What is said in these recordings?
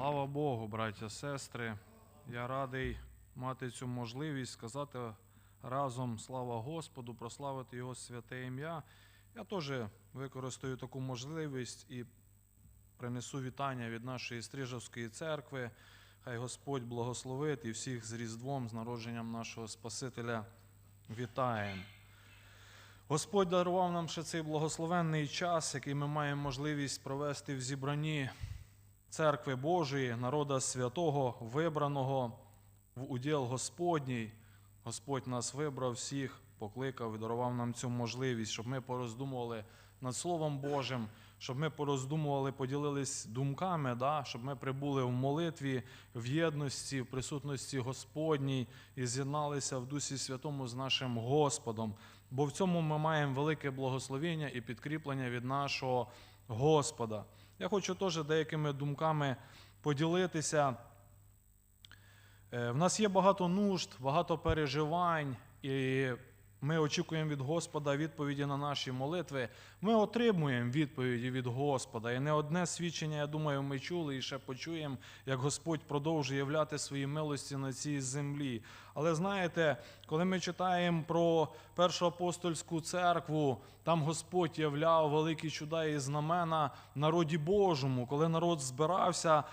Слава Богу, браття, сестри. Я радий мати цю можливість сказати разом слава Господу, прославити Його святе ім'я. Я теж використаю таку можливість і принесу вітання від нашої Стрижавської церкви. Хай Господь благословить і всіх з Різдвом, з народженням нашого Спасителя вітаємо. Господь дарував нам ще цей благословенний час, який ми маємо можливість провести в зібранні церкви Божої, народа святого, вибраного в уділ Господній. Господь нас вибрав всіх, покликав і дарував нам цю можливість, щоб ми пороздумували над Словом Божим, щоб ми пороздумували, поділились думками, да? щоб ми прибули в молитві, в єдності, в присутності Господній і з'єдналися в Дусі Святому з нашим Господом. Бо в цьому ми маємо велике благословення і підкріплення від нашого Господа. Я хочу теж деякими думками поділитися. Е, В нас є багато нужд, багато переживань, і ми очікуємо від Господа відповіді на наші молитви. Ми отримуємо відповіді від Господа. І не одне свідчення, я думаю, ми чули і ще почуємо, як Господь продовжує являти свої милості на цій землі. Але знаєте, коли ми читаємо про першу апостольську церкву, там Господь являв великі чуда і знамена народі Божому. Коли народ збирався,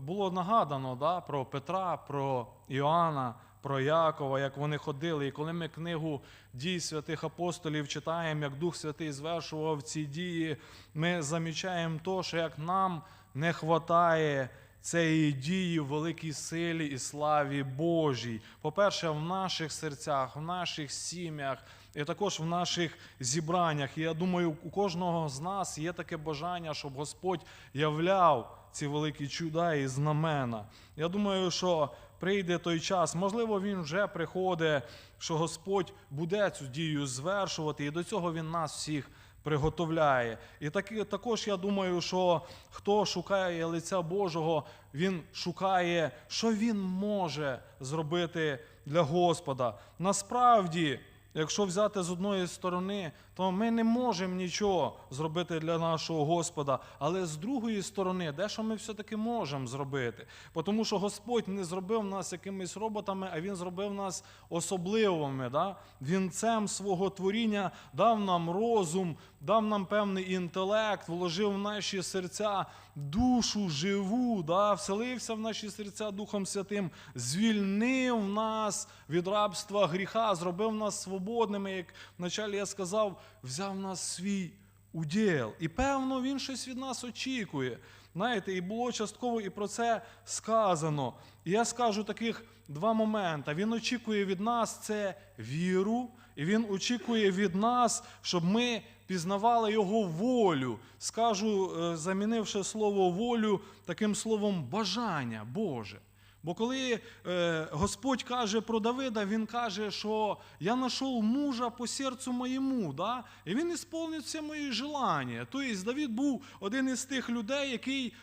було нагадано да, про Петра, про Іоанна, про Якова, як вони ходили. І коли ми книгу дій святих апостолів читаємо, як Дух Святий звершував ці дії, ми замічаємо то, що як нам не вистачає цієї дії в великій силі і славі Божій. По-перше, в наших серцях, в наших сім'ях. І також в наших зібраннях. І я думаю, у кожного з нас є таке бажання, щоб Господь являв ці великі чуда і знамена. Я думаю, що прийде той час, можливо, він вже приходить, що Господь буде цю дію звершувати, і до цього Він нас всіх приготовляє. І таки, також я думаю, що хто шукає лиця Божого, він шукає, що він може зробити для Господа. Насправді. Якщо взяти з одної сторони, то ми не можемо нічого зробити для нашого Господа. Але з другої сторони, дещо ми все-таки можемо зробити. Тому що Господь не зробив нас якимись роботами, а Він зробив нас особливими. Да? Вінцем свого творіння дав нам розум, дав нам певний інтелект, вложив в наші серця душу живу, да? вселився в наші серця Духом Святим, звільнив нас від рабства гріха, зробив нас свободними, як вначалі я сказав, взяв нас свій уділ. І певно, він щось від нас очікує. Знаєте, і було частково і про це сказано. І я скажу таких два моменти. Він очікує від нас це віру, і він очікує від нас, щоб ми пізнавали його волю. Скажу, е, замінивши слово волю таким словом бажання Боже. Бо коли е, Господь каже про Давида, він каже, що я знайшов мужа по серцю моєму, да? і він ісполнить все мої желання. Тобто Давид був один із тих людей, який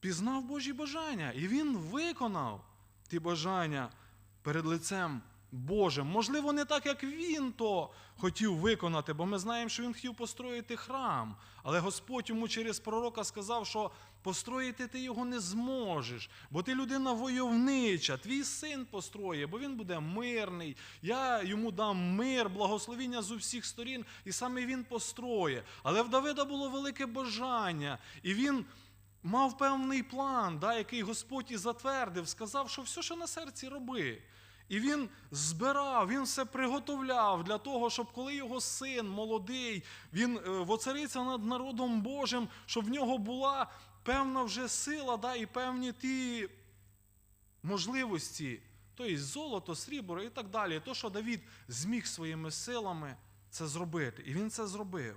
пізнав Божі бажання, і він виконав ті бажання перед лицем Божим. Можливо, не так, як він то хотів виконати, бо ми знаємо, що він хотів построїти храм. Але Господь йому через пророка сказав, що построїти ти його не зможеш, бо ти людина войовнича, твій син построє, бо він буде мирний. Я йому дам мир, благословіння з усіх сторін, і саме він построє. Але в Давида було велике бажання, і він. Мав певний план, да, який Господь і затвердив, сказав, що все, що на серці роби. І він збирав, він все приготовляв для того, щоб коли його син молодий, він е, воцариться над народом Божим, щоб в нього була певна вже сила, да, і певні ті можливості, тобто золото, срібло і так далі. То, що Давід зміг своїми силами це зробити. І він це зробив.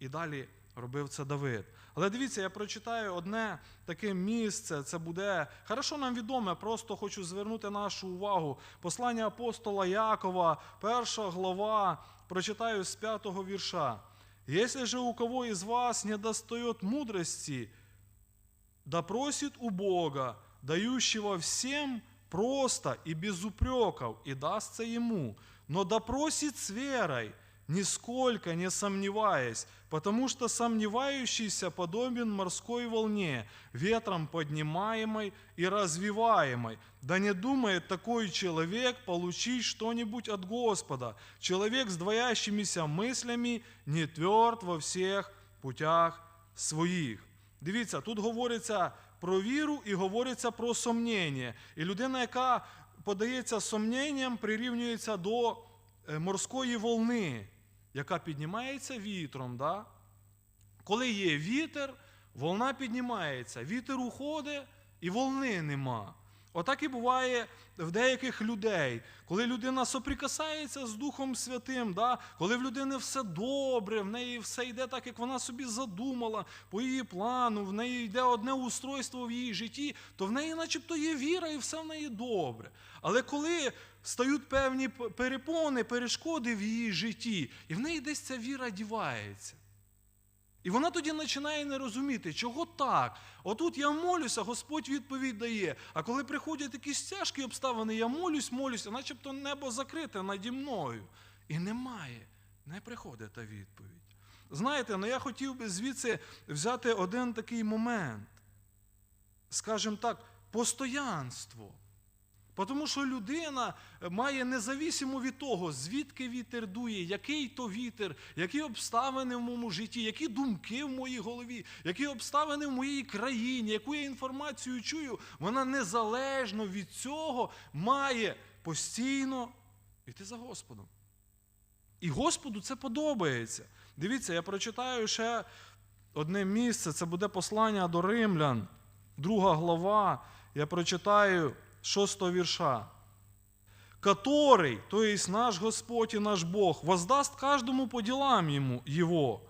І далі робив це Давид. Але дивіться, я прочитаю одне таке місце. Це буде хорошо нам відоме, просто хочу звернути нашу увагу. Послання апостола Якова, перша глава, прочитаю з п'ятого вірша. Если же у кого из вас не достает мудрости, да просит у Бога, дающего всем просто и без упреков, и дастся ему. Но да просит с верой, нисколько не сомневаясь, потому что сомневающийся подобен морской волне, ветром поднимаемой и развиваемой. Да не думает такой человек получить что-нибудь от Господа. Человек с двоящимися мыслями не тверд во всех путях своїх. Дивіться, тут говориться про віру і говориться про сомнення. І людина, яка подається сомненням, прирівнюється до е, морської волни, яка піднімається вітром. Да? Коли є вітер, волна піднімається, вітер уходить і волни нема. Отак і буває в деяких людей, коли людина соприкасається з Духом Святим, да? коли в людини все добре, в неї все йде так, як вона собі задумала, по її плану, в неї йде одне устройство в її житті, то в неї начебто є віра і все в неї добре. Але коли стають певні перепони, перешкоди в її житті, і в неї десь ця віра дівається. І вона тоді починає не розуміти, чого так. Отут я молюся, Господь відповідь дає. А коли приходять якісь тяжкі обставини, я молюсь, молюся, начебто небо закрите наді мною. І немає, не приходить та відповідь. Знаєте, ну я хотів би звідси взяти один такий момент, скажімо так, постоянство. Тому що людина має независимо від того, звідки вітер дує, який то вітер, які обставини в моєму житті, які думки в моїй голові, які обставини в моїй країні, яку я інформацію чую, вона незалежно від цього має постійно йти за Господом. І Господу це подобається. Дивіться, я прочитаю ще одне місце, це буде послання до римлян, друга глава. Я прочитаю шостого вірша. Который, то есть наш Господь и наш Бог, воздаст каждому по делам ему, его,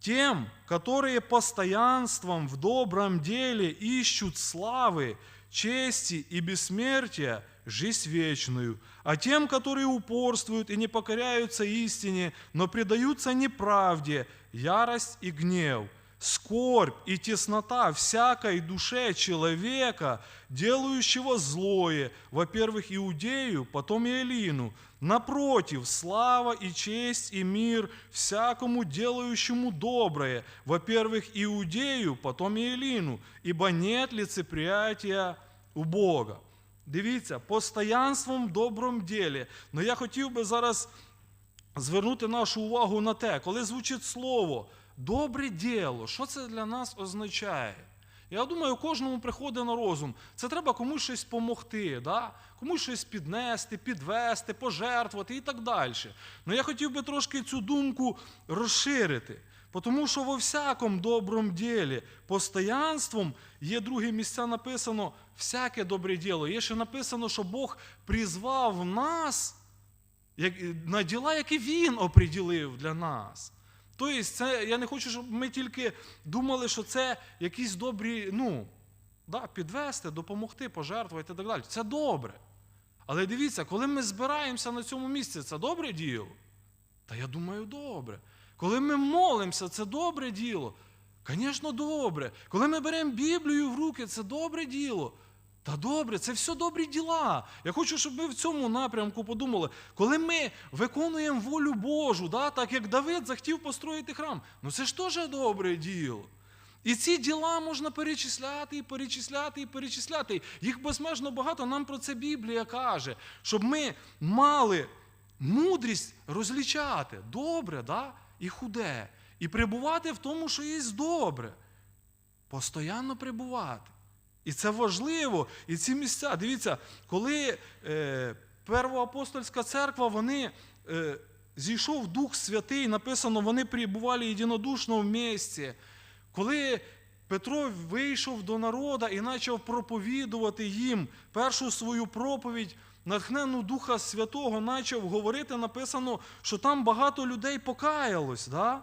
тем, которые постоянством в добром деле ищут славы, чести и бессмертия, жизнь вечную, а тем, которые упорствуют и не покоряются истине, но предаются неправде, ярость и гнев, скорбь и теснота всякой душе человека, делающего злое, во-первых, Иудею, потом и Элину. Напротив, слава и честь и мир всякому делающему доброе, во-первых, Иудею, потом и Элину, ибо нет лицеприятия у Бога. Дивіться, постоянством в добром ділі. Но я хотів би зараз звернути нашу увагу на те, коли звучить слово добре діло, що це для нас означає? Я думаю, кожному приходить на розум. Це треба комусь щось допомогти, да? комусь щось піднести, підвести, пожертвувати і так далі. Ну я хотів би трошки цю думку розширити. Тому що во всякому доброму ділі, постоянством є друге місця написано всяке добре діло. Є ще написано, що Бог призвав нас на діла, які Він оприділив для нас. Тобто, це, я не хочу, щоб ми тільки думали, що це якісь добрі, ну, да, підвести, допомогти, пожертвувати і так далі. Це добре. Але дивіться, коли ми збираємося на цьому місці, це добре діло? Та я думаю, добре. Коли ми молимося, це добре діло. Звісно, добре. Коли ми беремо Біблію в руки, це добре діло. Та добре, це все добрі діла. Я хочу, щоб ви в цьому напрямку подумали. Коли ми виконуємо волю Божу, да, так як Давид захотів построїти храм, ну це ж теж добре діло. І ці діла можна перечисляти, і перечисляти, і перечисляти. Їх безмежно багато. Нам про це Біблія каже, щоб ми мали мудрість розлічати добре да, і худе, і перебувати в тому, що є добре. Постоянно перебувати. І це важливо. І ці місця, дивіться, коли е, Первоапостольська церква, вони е, зійшов Дух Святий, написано, вони прибували єдинодушно в місці. Коли Петро вийшов до народа і почав проповідувати їм першу свою проповідь, натхнену Духа Святого, почав говорити, написано, що там багато людей покаялось. Да?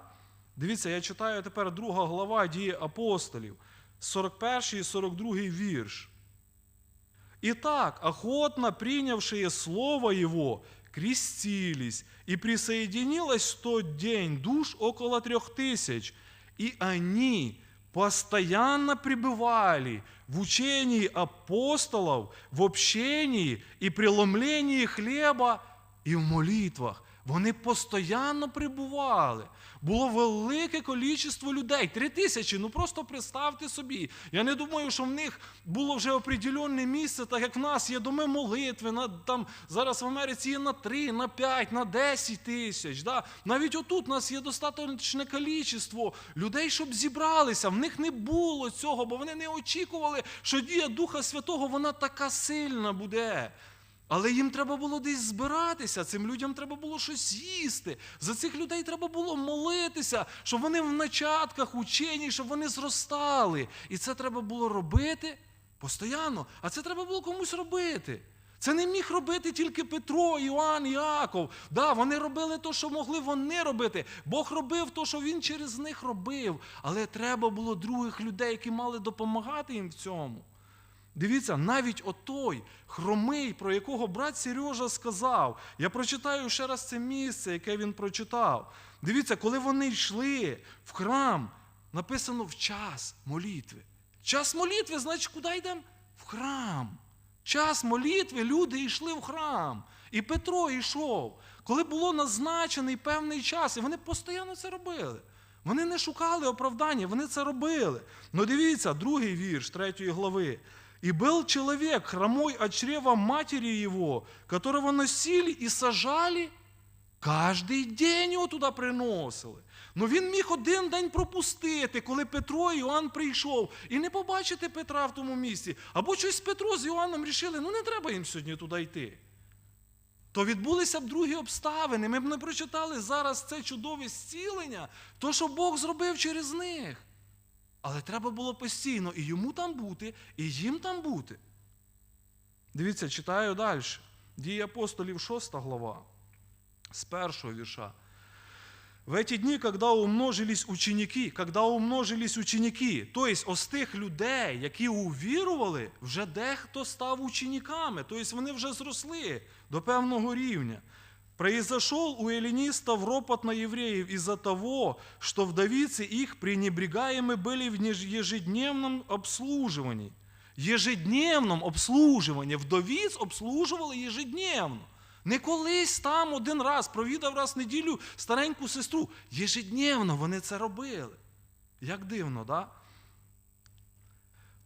Дивіться, я читаю тепер друга глава дії апостолів, 41 і 42 вірш. Итак, охотно принявшие Слово Его, крестились, и присоединилось в тот день душ около трех тысяч, и они постоянно пребывали в учении апостолов, в общении и преломлении хлеба и в молитвах. Вони постійно прибували. Було велике кількість людей. Три тисячі. Ну просто представте собі. Я не думаю, що в них було вже определенне місце, так як в нас є доми молитви. На, там, зараз в Америці є на 3, на 5, на 10 тисяч. Да? Навіть отут у нас є достатньо кількість людей, щоб зібралися. В них не було цього, бо вони не очікували, що дія Духа Святого вона така сильна буде. Але їм треба було десь збиратися, цим людям треба було щось їсти. За цих людей треба було молитися, щоб вони в начатках учені, щоб вони зростали. І це треба було робити постійно. А це треба було комусь робити. Це не міг робити тільки Петро, Іоанн, Іаков. Да, вони робили те, що могли вони робити. Бог робив те, що він через них робив. Але треба було других людей, які мали допомагати їм в цьому. Дивіться, навіть отой хромий, про якого брат Сережа сказав. Я прочитаю ще раз це місце, яке він прочитав. Дивіться, коли вони йшли в храм, написано в час молитви. Час молитви, значить, куди йдемо? В храм. Час молитви люди йшли в храм. І Петро йшов. Коли було назначений певний час, і вони постійно це робили. Вони не шукали оправдання, вони це робили. Ну дивіться, другий вірш третьої глави. И был человек, хромой от чрева матери его, которого носили і сажали, кожний день його туди приносили. Ну він міг один день пропустити, коли Петро і Іоанн прийшов, і не побачити Петра в тому місці. Або щось Петро з Іоанном рішили, ну не треба їм сьогодні туди йти. То відбулися б другі обставини. Ми б не прочитали зараз це чудове зцілення, то, що Бог зробив через них. Але треба було постійно і йому там бути, і їм там бути. Дивіться, читаю далі. Дії апостолів 6 глава, з першого вірша. В эти дни, когда умножились ученики, когда умножились ученики, то есть ось тих людей, які увірували, вже дехто став учениками, тобто вони вже зросли до певного рівня. Произошел у эллинистов ропот на евреев из-за того, что вдовицы их пренебрегаемы были в неж- ежедневном обслуживании. Ежедневном обслуживанні. Вдовіць обслужували ежедневно. Не колись там один раз провідав раз в неділю стареньку сестру. Єжедневно вони це робили. Як дивно, да?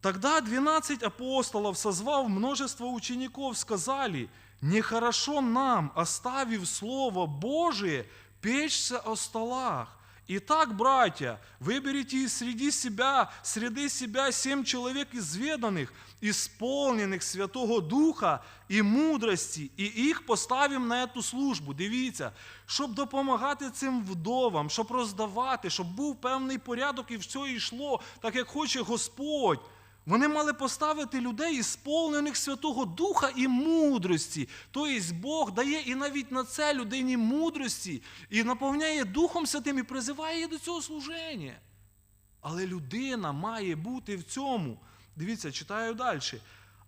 Тогда 12 апостолов, созвав множество учеников, сказали, нехорошо нам, оставив Слово Божие, печься о столах. Итак, братья, выберите из среди себя, среди себя семь человек изведанных, исполненных Святого Духа і мудрості, і їх поставимо на эту службу. Дивіться, щоб допомагати цим вдовам, щоб роздавати, щоб був певний порядок і все йшло, так як хоче Господь. Вони мали поставити людей, сповнених Святого Духа і мудрості. Тобто Бог дає і навіть на це людині мудрості, і наповняє Духом Святим і призиває її до цього служення. Але людина має бути в цьому. Дивіться, читаю далі.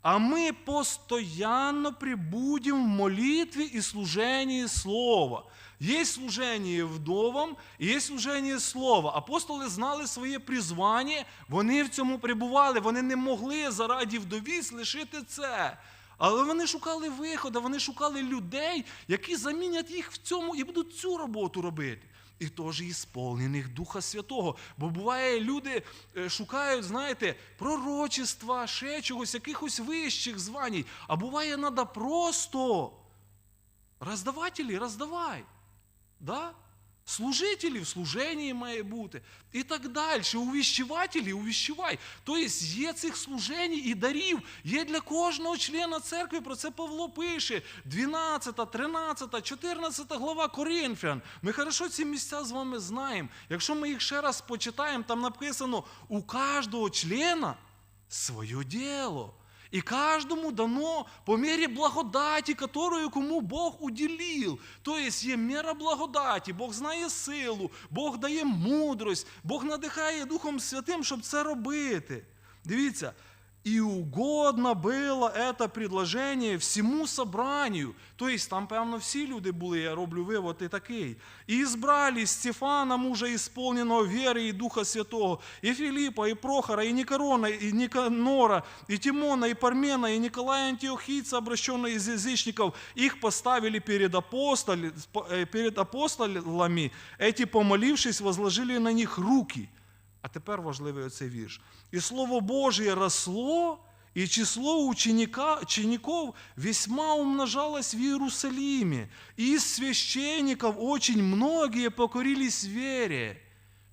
А ми постоянно прибудем в молитві і служенні Слова. Є служення вдовам, є служення слова. Апостоли знали своє призвання, вони в цьому перебували, вони не могли заради вдовіць лишити це. Але вони шукали виходу, вони шукали людей, які замінять їх в цьому і будуть цю роботу робити. І теж ісполнених Духа Святого. Бо буває, люди е, шукають, знаєте, пророчества, ще чогось, якихось вищих званій. А буває, треба просто роздавателі, роздавай. Да? Служителі в служенні має бути. І так далі. Увіщувателі, увіщувай. Тобто є цих служень і дарів, є для кожного члена церкви, про це Павло пише. 12, 13, 14 глава Коринфян. Ми хорошо ці місця з вами знаємо. Якщо ми їх ще раз почитаємо, там написано у кожного члена своє діло. И каждому дано по мере благодати, которую кому Бог уделил. То есть є мера благодаті, Бог знає силу, Бог дає мудрость, Бог надихає Духом Святим, щоб це робити. Дивіться, І угодно було это предложение всьому собранию. Тобто там, певно, всі люди були, я роблю вивод і такий. І збрали Стефана, мужа ісполненого віри і Духа Святого, і Філіпа, і Прохора, і Никорона, і Никанора, і Тимона, і Пармена, і Николая Антиохийца, обращенного из язычников. Их поставили перед, апостоли, э, перед апостолами. Эти, помолившись, возложили на них руки. А тепер важливий оцей вірш. І Слово Божє росло, і число учеников весьма умножалось в Иерусалиме. И из священников очень многие покорились вере.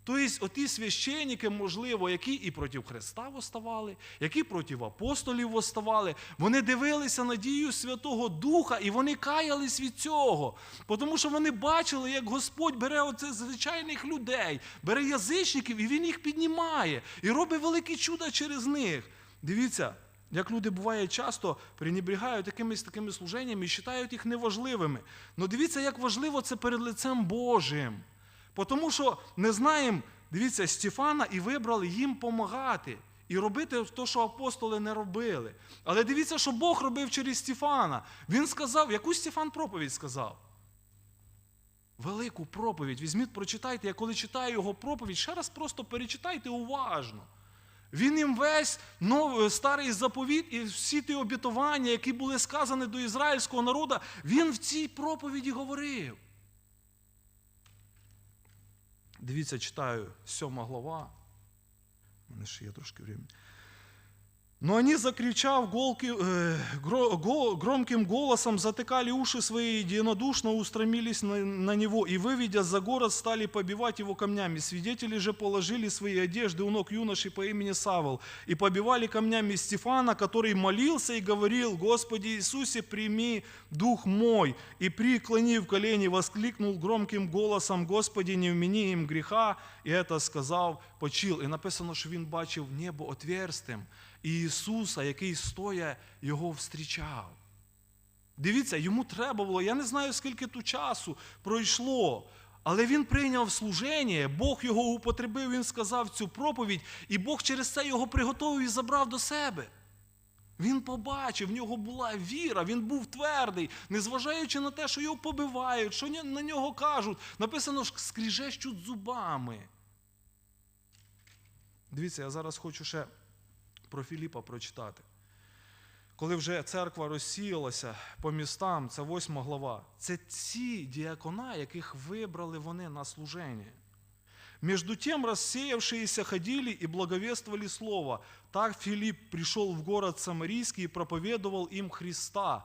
Тобто, оті священники, можливо, які і проти Христа восставали, які проти апостолів восставали, вони дивилися на дію Святого Духа і вони каялись від цього. Тому що вони бачили, як Господь бере оце звичайних людей, бере язичників і Він їх піднімає і робить великі чуда через них. Дивіться, як люди буває часто пренебрігають якимись такими служеннями і вважають їх неважливими. Ну дивіться, як важливо це перед лицем Божим. Тому що не знаємо, дивіться, Стефана і вибрали їм помагати і робити те, що апостоли не робили. Але дивіться, що Бог робив через Стефана. Він сказав, яку Стефан проповідь сказав? Велику проповідь. Візьміть, прочитайте. Я коли читаю його проповідь, ще раз просто перечитайте уважно. Він їм весь нов, старий заповіт і всі ті обітування, які були сказані до ізраїльського народу, він в цій проповіді говорив. Дивіться, читаю 7 глава. У мене ще є трошки времени. Но они, закричав э, громким голосом, затыкали уши свои, единодушно устремились на, него, и, выведя за город, стали побивать его камнями. Свидетели же положили свои одежды у ног юноши по имени Савол, и побивали камнями Стефана, который молился и говорил, «Господи Иисусе, прими дух мой!» И, преклонив колени, воскликнул громким голосом, «Господи, не вмени им греха!» И это сказав, почил. І написано, що він бачив небо отверстим, і Ісуса, який стоя, його встрічав. Дивіться, йому треба було, я не знаю, скільки тут часу пройшло, але він прийняв служення, Бог його употребив, він сказав цю проповідь, і Бог через це його приготовив і забрав до себе. Він побачив, в нього була віра, він був твердий, незважаючи на те, що його побивають, що на нього кажуть. Написано, скріжещуть зубами. Дивіться, я зараз хочу ще про Філіпа прочитати. Коли вже церква розсіялася по містам, це восьма глава, це ці діакона, яких вибрали вони на служення. Между тем рассеявшиеся ходили и благовествовали Слово. Так Филипп пришел в город Самарийский и проповедовал им Христа.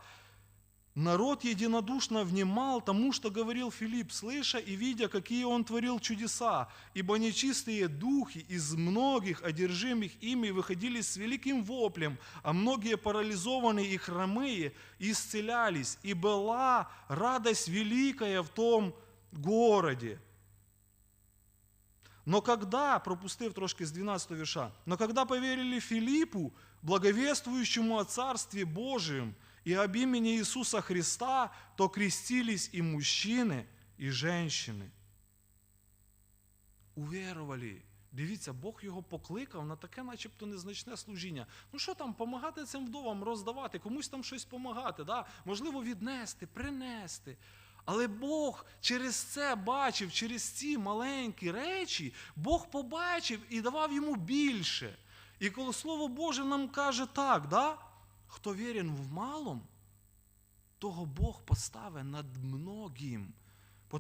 Народ единодушно внимал тому, что говорил Филипп, слыша и видя, какие он творил чудеса, ибо нечистые духи из многих одержимых ими выходили с великим воплем, а многие парализованные и хромые исцелялись, и была радость великая в том городе. Но когда, пропустив трошки з 12 вірша, но когда поверили Филиппу, благовествующему о Царстве Божьем и об имени Иисуса Христа, то крестились и мужчины, и женщины. Уверували. Дивіться, Бог його покликав на таке, начебто, незначне служіння. Ну що там, помагати цим вдовам, роздавати, комусь там щось помагати, да? можливо, віднести, принести. Але Бог через це бачив, через ці маленькі речі, Бог побачив і давав йому більше. І коли Слово Боже нам каже так, да? Хто вірен в малом, того Бог поставить над многим.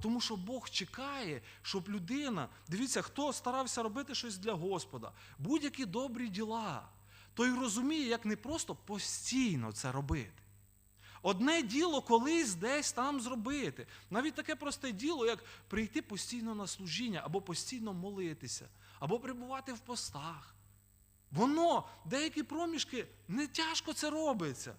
Тому що Бог чекає, щоб людина, дивіться, хто старався робити щось для Господа, будь-які добрі діла, той розуміє, як не просто постійно це робити. Одне діло колись десь там зробити. Навіть таке просте діло, як прийти постійно на служіння, або постійно молитися, або перебувати в постах. Воно, деякі проміжки, не тяжко це робиться.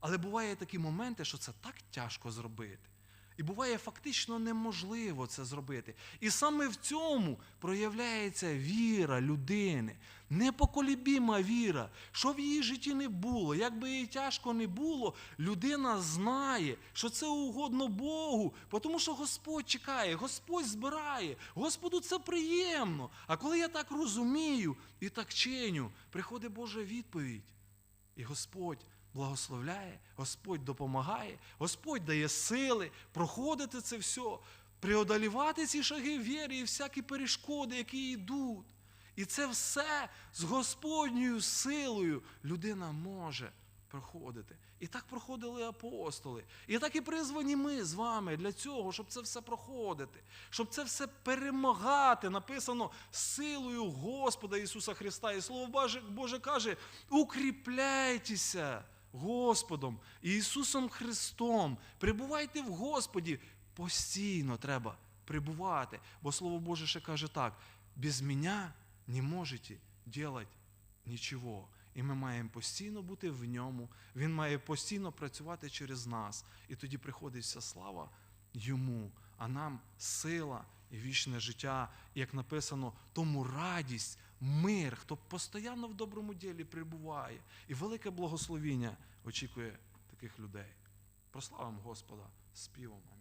Але буває такі моменти, що це так тяжко зробити. І буває фактично неможливо це зробити. І саме в цьому проявляється віра людини, непоколібіма віра, що в її житті не було, як би їй тяжко не було, людина знає, що це угодно Богу, тому що Господь чекає, Господь збирає, Господу це приємно. А коли я так розумію і так чиню, приходить Божа відповідь. І Господь благословляє, Господь допомагає, Господь дає сили проходити це все, преодолівати ці шаги віри і всякі перешкоди, які йдуть. І це все з Господньою силою людина може проходити. І так проходили апостоли. І так і призвані ми з вами для цього, щоб це все проходити, щоб це все перемагати. Написано силою Господа Ісуса Христа. І Слово Боже, Боже каже: укріпляйтеся Господом Ісусом Христом. Прибувайте в Господі. Постійно треба прибувати. Бо Слово Боже ще каже так: без мене не можете делать нічого. І ми маємо постійно бути в ньому. Він має постійно працювати через нас. І тоді приходить вся слава йому, а нам сила і вічне життя, І, як написано, тому радість, мир, хто постійно в доброму ділі прибуває. І велике благословіння очікує таких людей. Прославимо Господа співом.